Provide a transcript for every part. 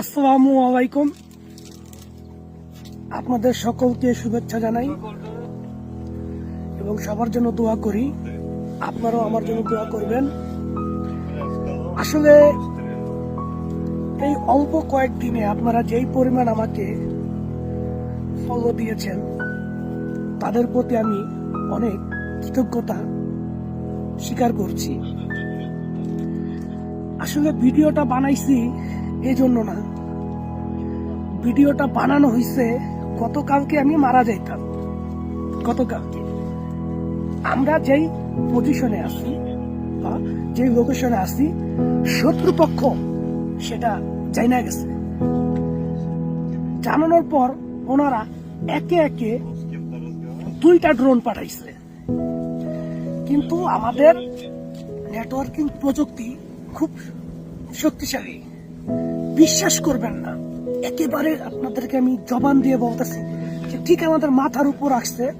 আসসালামু আলাইকুম। আপনাদের সকলকে শুভেচ্ছা জানাই এবং সবার জন্য দোয়া করি। আপনারাও আমার জন্য দোয়া করবেন। আসলে এই অল্প কয়েকদিনে আপনারা যেই পরিমাণ আমাকে ফলো দিয়েছেন, তাদের প্রতি আমি অনেক কৃতজ্ঞতা স্বীকার করছি। আসলে ভিডিওটা বানাইছি এই জন্য না ভিডিওটা বানানো হয়েছে গতকালকে আমি মারা যাইতাম। গতকালকে। আমরা যেই পজিশনে আছি, বা যেই লোকেশনে আছি, শত্রুপক্ষ সেটা জানা গেছে। জানানোর পর ওনারা একে একে দুইটা ড্রোন পাঠাইছে। কিন্তু আমাদের নেটওয়ার্কিং প্রযুক্তি খুব শক্তিশালী। বিশ্বাস করবেন না। একেবারে আপনাদেরকে আমি জবান দিয়ে বলতেছি যে ঠিক আমাদের মাথার উপর আসছে,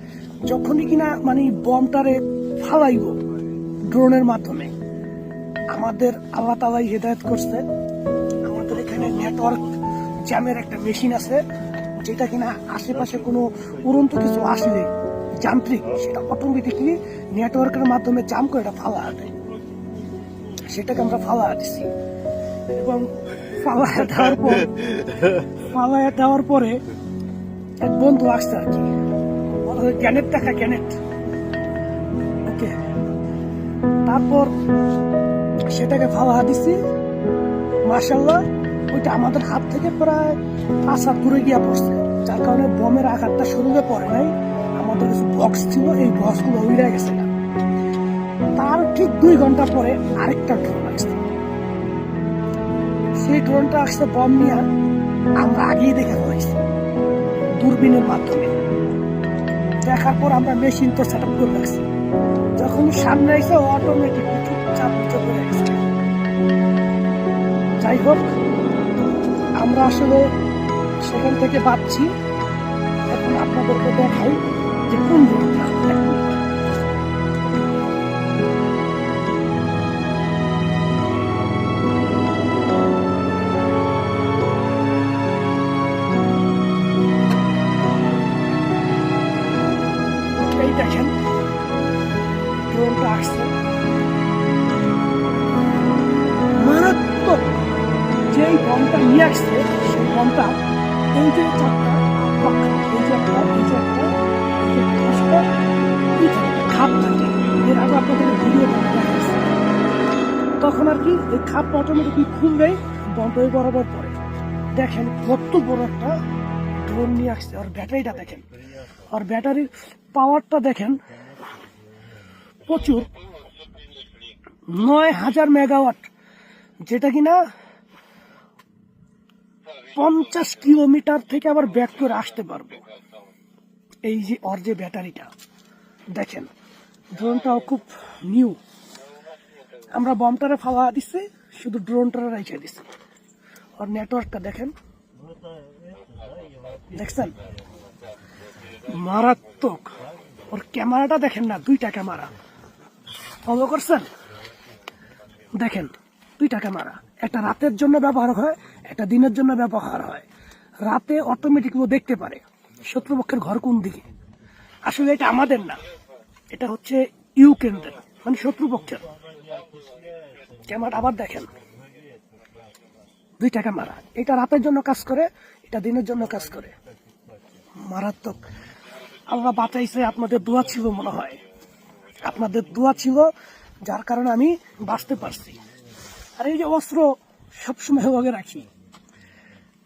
যখনই কিনা মানে বমটারে ফালাইব ড্রোনের মাধ্যমে। আমাদের আল্লাহ তালাই হেদায়ত করছে। আমাদের এখানে নেটওয়ার্ক জ্যামের একটা মেশিন আছে, যেটা কিনা আশেপাশে কোনো উড়ন্ত কিছু আসলে যান্ত্রিক, সেটা অটোমেটিকলি নেটওয়ার্কের মাধ্যমে জাম করে এটা ফালা দেয়। সেটাকে আমরা ফালা দিছি। এবং ফালায় দেওয়ার পর ফালায় দেওয়ার পরে এক বন্ধু আসছে আর কি। বলা হয় গ্যানেট দেখা গ্যানেট। ওকে। তারপর সেটাকে ফালা দিছি। মার্শাল্লাহ ওইটা আমাদের হাত থেকে প্রায় পাঁচ হাত দূরে গিয়া পড়ছে। যার কারণে বমের আঘাতটা শরীরে পড়ে নাই। আমাদের কিছু বক্স ছিল, এই বক্সগুলো উড়ে গেছে। তার ঠিক দুই ঘণ্টা পরে আরেকটা ড্রোন আসছে। সেই ড্রোনটা আসছে বম নিয়ে আমরা আগেই দেখে ফেলাইছি দূরবীনের মাধ্যমে। দেখার পর আমরা মেশিন তো সেট আপ করে রাখছি। যখন সামনে এসে অটোমেটিক চুপচাপ নিচে যাই হোক, আমরা আসলে সেখান থেকে বাঁচছি এখন আপনাদেরকে দেখাই যে কোন ড্রোনটা নিয়ে আসছে, সেই এই যে খাপ তখন আর কি এই খাপটা অটোমেটিকলি খুললেই বম্বের বরাবর পড়ে। দেখেন কত বড় একটা ড্রোন নিয়ে আসছে, আর ব্যাটারিটা দেখেন। আর ব্যাটারির পাওয়ারটা দেখেন, প্রচুর। নয় হাজার মেগাওয়াট, যেটা কিনা পঞ্চাশ কিলোমিটার থেকে আবার ব্যাক করে আসতে পারব। এই যে ওর যে ব্যাটারিটা, দেখেন ড্রোনটাও খুব নিউ আমরা বমটারে ফাওয়া দিচ্ছি শুধু ড্রোনটারে রেখে দিচ্ছি আর নেটওয়ার্কটা দেখেন, দেখছেন? মারাত্মক। ওর ক্যামেরাটা দেখেন না, দুইটা ক্যামেরা। ফলো করছেন? দেখেন, দুইটা ক্যামেরা। একটা রাতের জন্য ব্যবহার হয়, একটা দিনের জন্য ব্যবহার হয়। রাতে অটোমেটিক ও দেখতে পারে, শত্রুপক্ষের ঘর কোন দিকে। আসলে এটা আমাদের না, এটা হচ্ছে ইউক্রেনদের মানে শত্রুপক্ষের। ক্যামেরা আবার দেখেন। দুইটা ক্যামেরা, এটা রাতের জন্য কাজ করে, এটা দিনের জন্য কাজ করে। মারাত্মক। আল্লাহ বাঁচাইছে, আপনাদের দোয়া ছিল মনে হয়। আপনাদের দোয়া ছিল, যার কারণে আমি বাঁচতে পারছি। আর এই যে অস্ত্র সবসময় ওভাবে রাখি।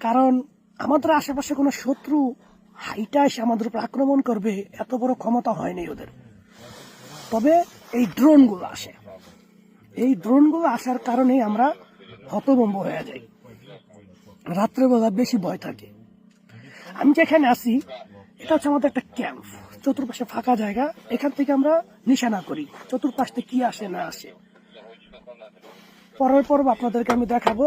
কারণ আমাদের আশেপাশে কোনো শত্রু হাইটা এসে আমাদের উপর আক্রমণ করবে, এত বড় ক্ষমতা হয়নি ওদের। তবে এই ড্রোনগুলো আসে। এই ড্রোনগুলো আসার কারণেই আমরা হতভম্ব হয়ে যাই। রাত্রেবেলা বেশি ভয় থাকে। আমি যেখানে আছি, এটা হচ্ছে আমাদের একটা ক্যাম্প। চতুর্পাশে ফাঁকা জায়গা, এখান থেকে আমরা নিশানা করি। চতুর্পাশ থেকে কি আসে না আসে। পরের পর্ব আপনাদেরকে আমি দেখাবো।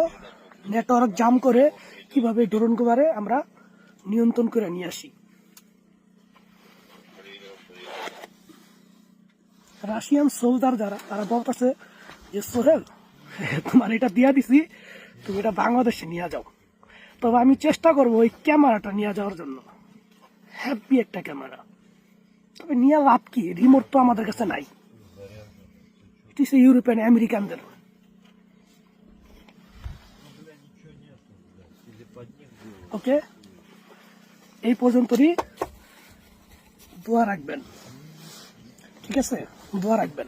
নেটওয়ার্ক জাম করে কীভাবে ড্রোন গুবারে আমরা নিয়ন্ত্রণ করে নিয়ে আসি। রাশিয়ান সোলজার যারা, তারা বলতেছে যে, সোহেল, তোমার এটা দিয়া দিছি, তুমি এটা বাংলাদেশে নিয়ে যাও। তবে আমি চেষ্টা করব ওই ক্যামেরাটা নিয়ে যাওয়ার জন্য। হ্যাপি একটা ক্যামেরা। তবে নিয়ে লাভ কি? রিমোট তো আমাদের কাছে নাই। ইউরোপিয়ান আমেরিকানদের ওকে? এই পর্যন্তই দোয়া রাখবেন। ঠিক আছে? দোয়া রাখবেন।